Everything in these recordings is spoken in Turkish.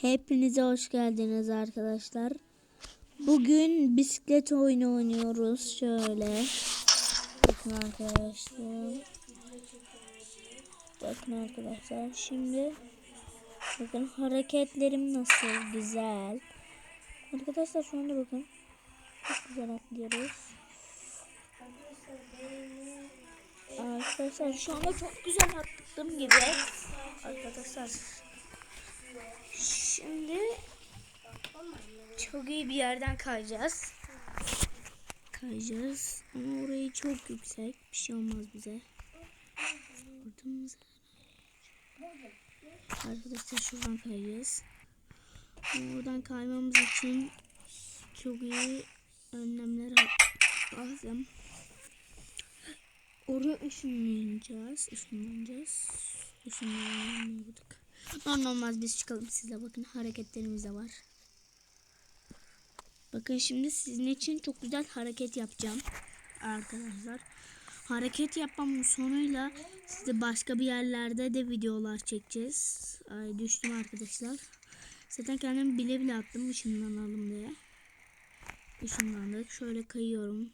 Hepinize hoş geldiniz arkadaşlar. Bugün bisiklet oyunu oynuyoruz. Şöyle. Bakın arkadaşlar. Bakın arkadaşlar. Şimdi bakın hareketlerim nasıl güzel. Arkadaşlar şu anda bakın. Çok güzel atlıyoruz. Arkadaşlar şu anda çok güzel attığım gibi. Arkadaşlar Şimdi çok iyi bir yerden kayacağız. Kayacağız ama orayı çok yüksek. Bir şey olmaz bize. Ordumuza. Arkadaşlar şuradan kayacağız. Ama oradan kaymamız için çok iyi önlemler lazım. Oraya ışınlanacağız. Işınlanacağız. Işınlanamadık. Normal olmaz biz çıkalım size bakın hareketlerimiz de var. Bakın şimdi sizin için çok güzel hareket yapacağım arkadaşlar. Hareket yapmamın sonuyla size başka bir yerlerde de videolar çekeceğiz. Ay düştüm arkadaşlar. Zaten kendimi bile bile attım ışınlanalım diye. Işınlandık. Şöyle kayıyorum.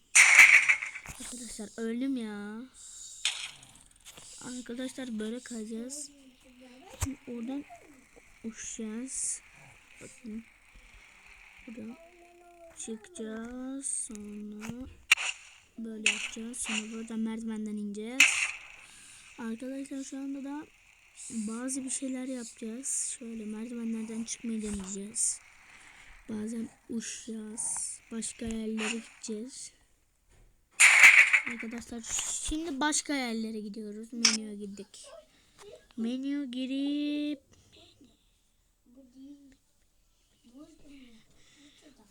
Arkadaşlar öldüm ya. Arkadaşlar böyle kayacağız. Şimdi oradan uçacağız. Bakın. Buradan çıkacağız. Sonra böyle yapacağız. Sonra buradan merdivenden ineceğiz. Arkadaşlar şu anda da bazı bir şeyler yapacağız. Şöyle merdivenlerden çıkmayı deneyeceğiz. Bazen uçacağız. Başka yerlere gideceğiz. Arkadaşlar şimdi başka yerlere gidiyoruz. Menüye gittik. Menü girip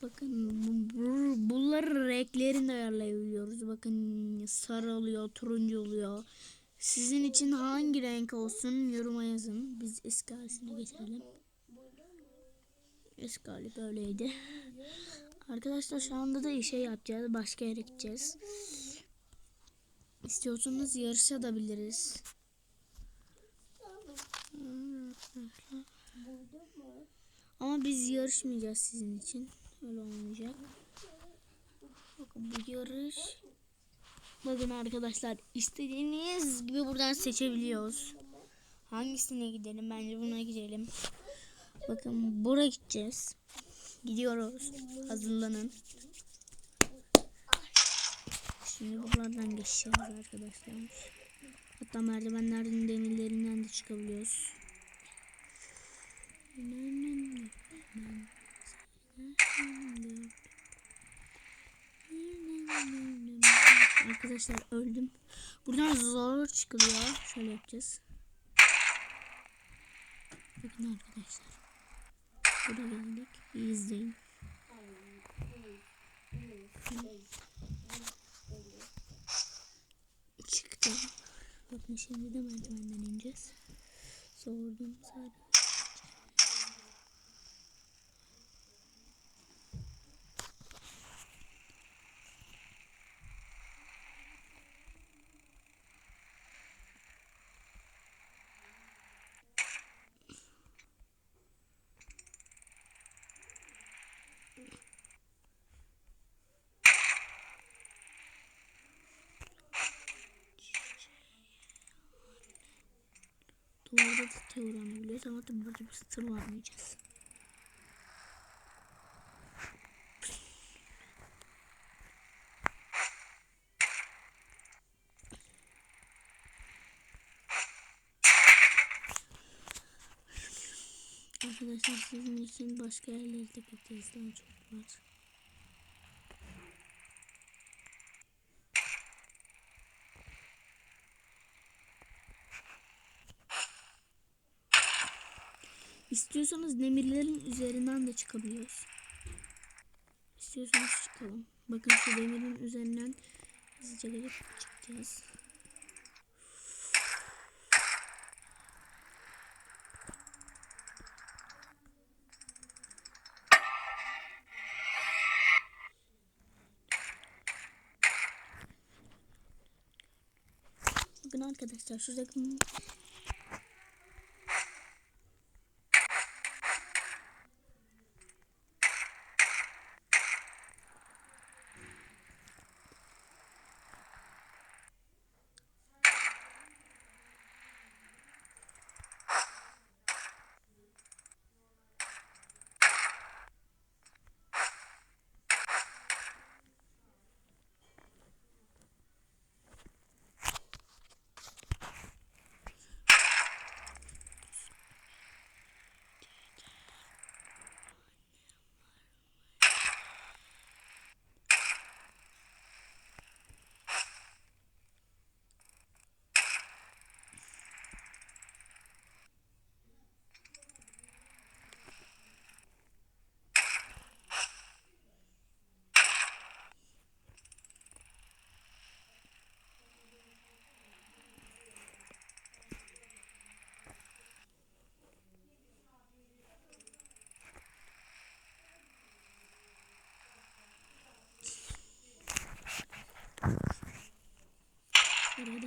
Bakın bu- bu- bunları renklerini ayarlayabiliyoruz. Bakın sarı oluyor, turuncu oluyor. Sizin için hangi renk olsun yoruma yazın. Biz eski halisine getirelim. Eski hali böyleydi. Arkadaşlar şu anda da işe yapacağız. Başka yere gideceğiz. İstiyorsanız yarışabiliriz. Ama biz yarışmayacağız sizin için. Öyle olmayacak. Bakın bu yarış. Bakın arkadaşlar istediğiniz gibi buradan seçebiliyoruz. Hangisine gidelim? Bence buna gidelim. Bakın buraya gideceğiz. Gidiyoruz. Hazırlanın. Şimdi buralardan geçeceğiz arkadaşlar. Hatta merdivenlerin demirlerinden de çıkabiliyoruz. Arkadaşlar öldüm. Buradan zor çıkılıyor. Şöyle yapacağız. Bakın arkadaşlar. Buraya geldik. İyi izleyin. Çıktı. Bakın şimdi de merdivenden ineceğiz. Sordum sadece. Duvarda da tırmanabiliyoruz ama tabii burada biz tırmanmayacağız. Arkadaşlar sizin için başka yerlerde bekleriz daha çok var. İstiyorsanız demirlerin üzerinden de çıkabiliyoruz. İstiyorsanız çıkalım. Bakın şu demirin üzerinden hızlıca gelip çıkacağız. Bakın arkadaşlar şuradaki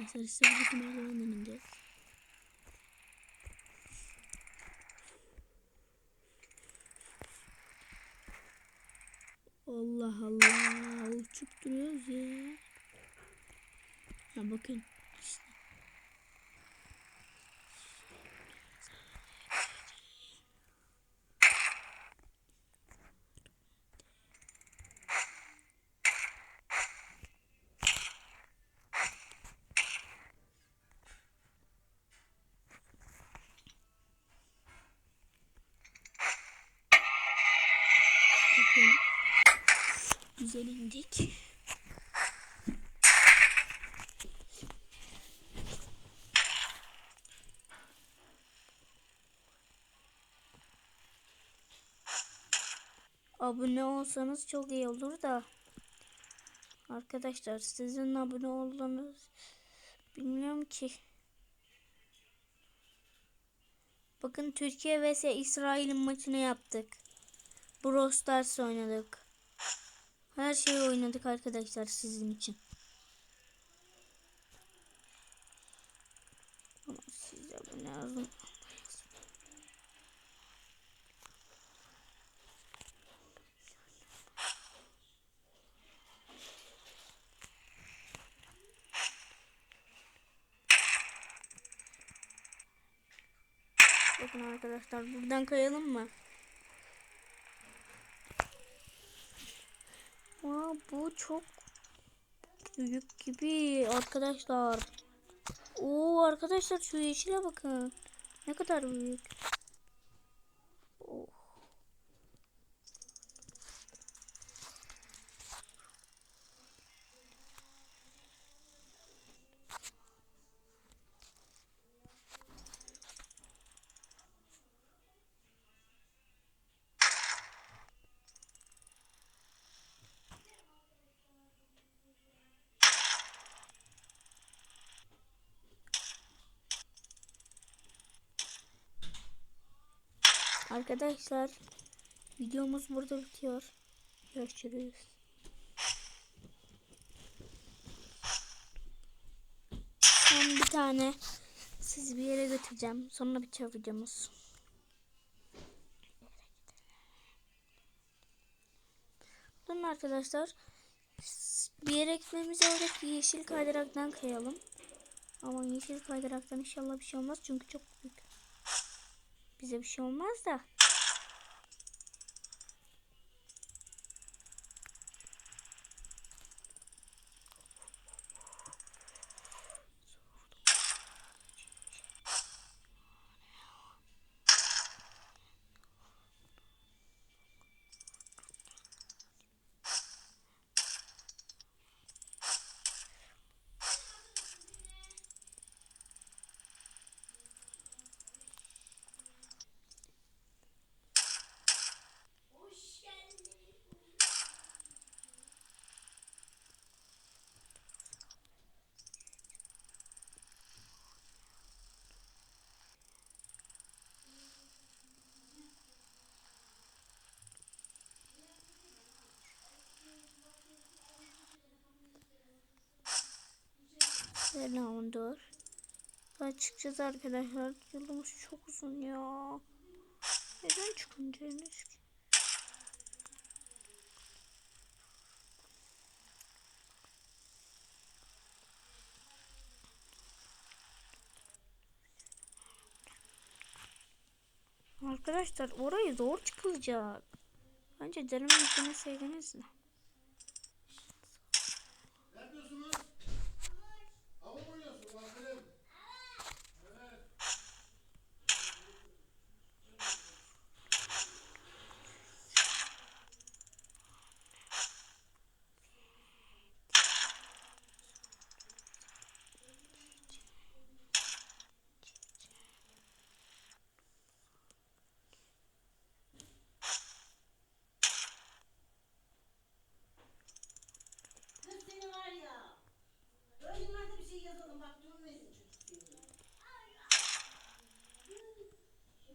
arkadaşlar. Size buradaki merdivenden ineceğiz. Allah Allah. Uçup duruyoruz ya. İşte. Bakın. Güzel indik. Abone olsanız çok iyi olur da. Arkadaşlar sizin abone olduğunuz bilmiyorum ki. Bakın Türkiye vs İsrail'in maçını yaptık. Brawl Stars oynadık. Her şeyi oynadık arkadaşlar sizin için. Ama size bu lazım. Bakın arkadaşlar buradan kayalım mı? Bu çok büyük gibi arkadaşlar. Oo arkadaşlar şu yeşile bakın. Ne kadar büyük. Arkadaşlar videomuz burada bitiyor. Görüşürüz. Son bir tane sizi bir yere götüreceğim. Sonra bitiyor videomuz. Durun arkadaşlar. Bir yere gitmemize oradaki yeşil kaydıraktan kayalım. Ama yeşil kaydıraktan inşallah bir şey olmaz çünkü çok büyük. Bize bir şey olmaz da. Selamdır. Açıkçası arkadaşlar yolumuz çok uzun ya. Neden çıkınca ki? Arkadaşlar orayı zor çıkılacak. Bence denemeyi deneseydiniz de.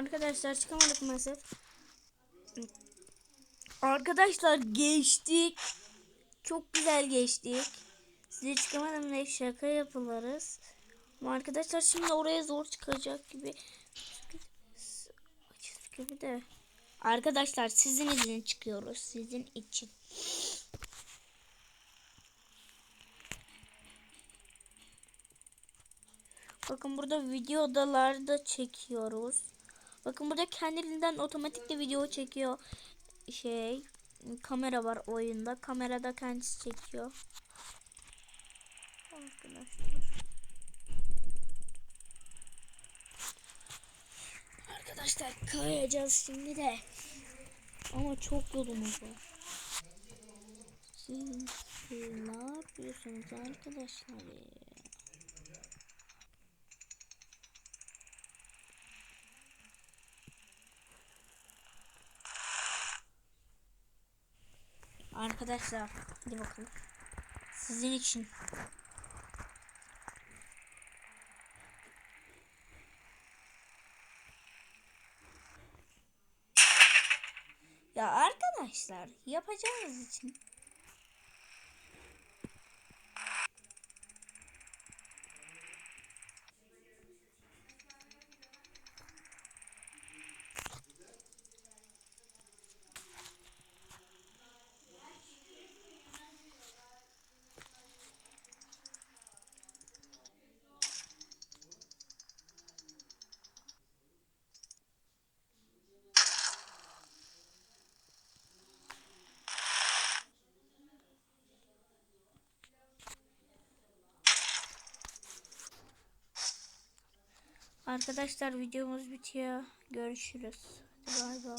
Arkadaşlar çıkamadık maalesef. Arkadaşlar geçtik. Çok güzel geçtik. Size çıkamadım diye şaka yapılırız. Ama arkadaşlar şimdi oraya zor çıkacak gibi. gibi de. Arkadaşlar sizin için çıkıyoruz. Sizin için. Bakın burada video odalarda çekiyoruz. Bakın burada kendiliğinden otomatik de video çekiyor. Şey kamera var oyunda. Kamerada kendisi çekiyor. Arkadaşlar. Arkadaşlar kayacağız şimdi de. Ama çok yolumuz var. Siz ne yapıyorsunuz arkadaşlar Arkadaşlar hadi bakalım. Sizin için. Ya arkadaşlar yapacağınız için. Arkadaşlar videomuz bitiyor. Görüşürüz. Bay bay.